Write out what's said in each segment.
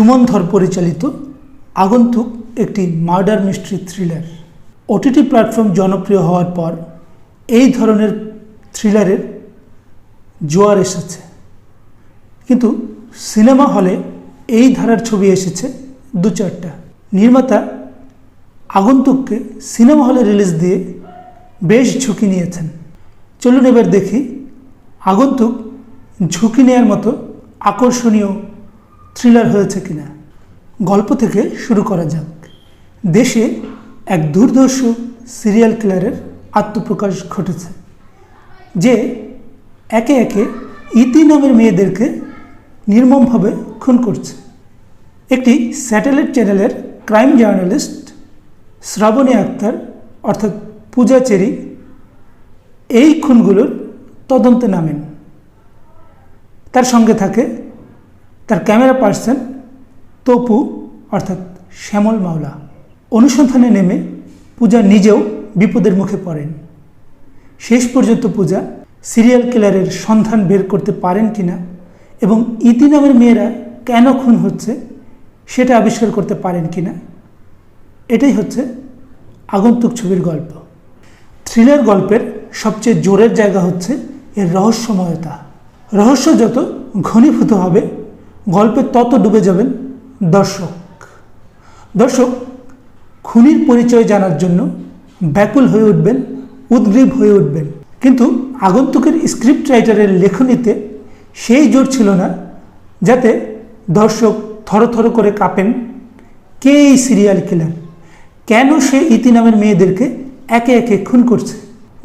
সুমন ধর পরিচালিত আগন্তুক একটি murder mystery thriller. OTT platform জনপ্রিয় হওয়ার পর এই ধরনের থ্রিলারের জোয়ার এসেছে। কিন্তু সিনেমা হলে এই ধারার ছবি এসেছে দু চারটা। নির্মাতা আগন্তুককে সিনেমা হলে রিলিজ দিয়ে বেশ ঝুঁকি নিয়েছেন। চলুন এবার দেখি আগন্তুক ঝুঁকি নেওয়ার মতো আকর্ষণীয় থ্রিলার হয়েছে কিনা? গল্প থেকে শুরু করা যাক। দেশে এক দুর্ধর্ষ সিরিয়াল কিলারের আত্মপ্রকাশ ঘটেছে, যে একে একে ইতি নামের মেয়েদেরকে নির্মমভাবে খুন করছে। একটি স্যাটেলাইট চ্যানেলের ক্রাইম জার্নালিস্ট শ্রাবণী আক্তার, অর্থাৎ পূজা চেরি, এই খুনগুলোর তদন্তে নামেন। তার সঙ্গে থাকে তার ক্যামেরা পার্সন তপু, অর্থাৎ শ্যামল মাওলা। অনুসন্ধানে নেমে পূজা নিজেও বিপদের মুখে পড়েন। শেষ পর্যন্ত পূজা সিরিয়াল কিলারের সন্ধান বের করতে পারেন কিনা এবং ইতি নামের মেয়েরা কেন খুন হচ্ছে সেটা আবিষ্কার করতে পারেন কিনা, এটাই হচ্ছে আগন্তুক ছবির গল্প। থ্রিলার গল্পের সবচেয়ে জোরের জায়গা হচ্ছে এর রহস্যময়তা। রহস্য যত ঘনীভূত হবে গল্পে তত ডুবে যাবেন দর্শক। দর্শক, খুনির পরিচয় জানার জন্য ব্যাকুল হয়ে উঠবেন, উদ্গ্রীব হয়ে উঠবেন। কিন্তু আগন্তুকের স্ক্রিপ্ট রাইটারের লেখনীতে সেই জোর ছিল না যাতে দর্শক থরথর করে কাঁপেন, কে এই সিরিয়াল কিলার কেন সে ইতি নামের মেয়েদেরকে একে একে খুন করছে?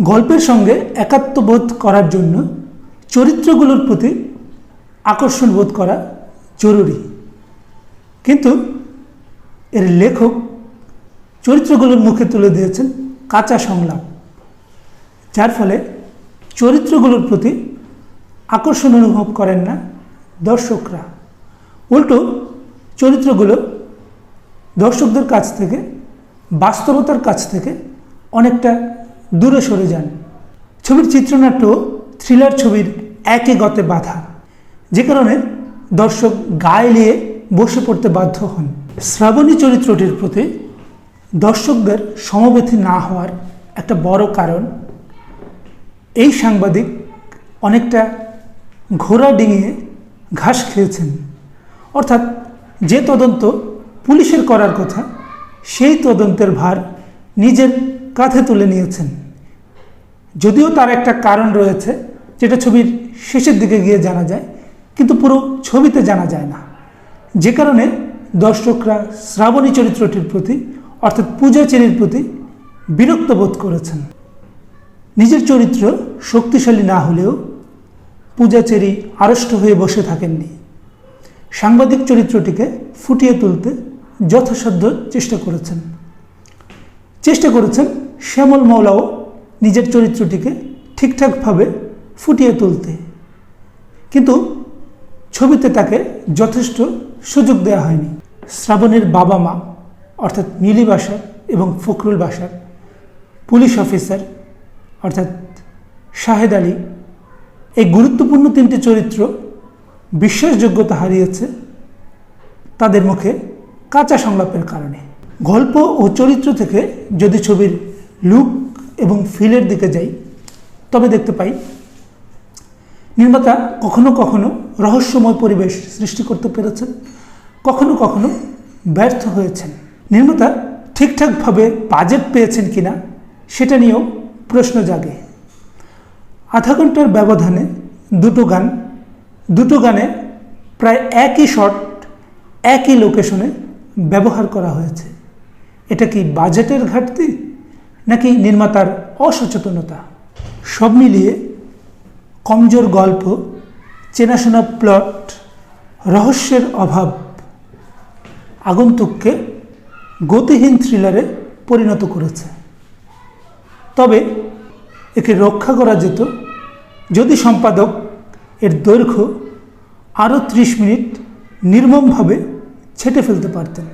গল্পের সঙ্গে একাত্মবোধ করার জন্য চরিত্রগুলোর প্রতি আকর্ষণ বোধ করা জরুরি। কিন্তু এর লেখক চরিত্রগুলোর মুখে তুলে দিয়েছেন কাঁচা সংলাপ, যার ফলে চরিত্রগুলোর প্রতি আকর্ষণ অনুভব করেন না দর্শকরা। উল্টো, চরিত্রগুলো দর্শকদের কাছ থেকে, বাস্তবতার কাছ থেকে অনেকটা দূরে সরে যান। ছবির চিত্রনাট্য থ্রিলার ছবির একে গতে বাধা, যে কারণে দর্শক গায়ে নিয়ে বসে পড়তে বাধ্য হন। শ্রাবণী চরিত্রটির প্রতি দর্শকদের সমবেথী না হওয়ার একটা বড় কারণ, এই সাংবাদিক অনেকটা ঘোড়া ডিঙিয়ে ঘাস খেয়েছেন। অর্থাৎ যে তদন্ত পুলিশের করার কথা, সেই তদন্তের ভার নিজের কাঁধে তুলে নিয়েছেন। যদিও তার একটা কারণ রয়েছে, যেটা ছবির শেষের দিকে গিয়ে জানা যায়। কিন্তু পুরো ছবিতে জানা যায় না। যে কারণে দর্শকরা শ্রাবণী চরিত্রটির প্রতি, অর্থাৎ পূজা চেরির প্রতি বিরক্ত বোধ করেছেন। নিজের চরিত্র শক্তিশালী না হলেও পূজা চেরি আড়ষ্ট হয়ে বসে থাকেননি। সাংবাদিক চরিত্রটিকে ফুটিয়ে তুলতে যথাসাধ্য চেষ্টা করেছেন। চেষ্টা করেছেন শ্যামল মৌলাও নিজের চরিত্রটিকে ঠিকঠাকভাবে ফুটিয়ে তুলতে। কিন্তু ছবিতে তাকে যথেষ্ট সুযোগ দেওয়া হয়নি। শ্রাবণের বাবা মা, অর্থাৎ মিলি বাসার এবং ফখরুল বাসার পুলিশ অফিসার, অর্থাৎ শাহেদ আলী, এই গুরুত্বপূর্ণ তিনটি চরিত্র বিশ্বাসযোগ্যতা হারিয়েছে তাদের মুখে কাঁচা সংলাপের কারণে। গল্প ও চরিত্র থেকে যদি ছবির লুক এবং ফিলের দিকে যাই, তবে দেখতে পাই নির্মাতা কখনো কখনো রহস্যময় পরিবেশ সৃষ্টি করতে পেরেছেন, কখনো কখনো ব্যর্থ হয়েছেন। নির্মাতা ঠিকঠাকভাবে বাজেট পেয়েছেন কিনা, সেটা নিয়েও প্রশ্ন জাগে। আধা ঘণ্টার ব্যবধানে দুটো গান, দুটো গানে প্রায় একই শট একই লোকেশনে ব্যবহার করা হয়েছে। এটা কি বাজেটের ঘাটতি, নাকি নির্মাতার অসচেতনতা? সব মিলিয়ে কমজোর গল্প, চেনাশোনা প্লট রহস্যের অভাব, আগন্তুককে গতিহীন থ্রিলারে পরিণত করেছে। তবে একে রক্ষা করা যেত যদি সম্পাদক এর দৈর্ঘ্য আরও ত্রিশ মিনিট নির্মমভাবে ছেটে ফেলতে পারতেন।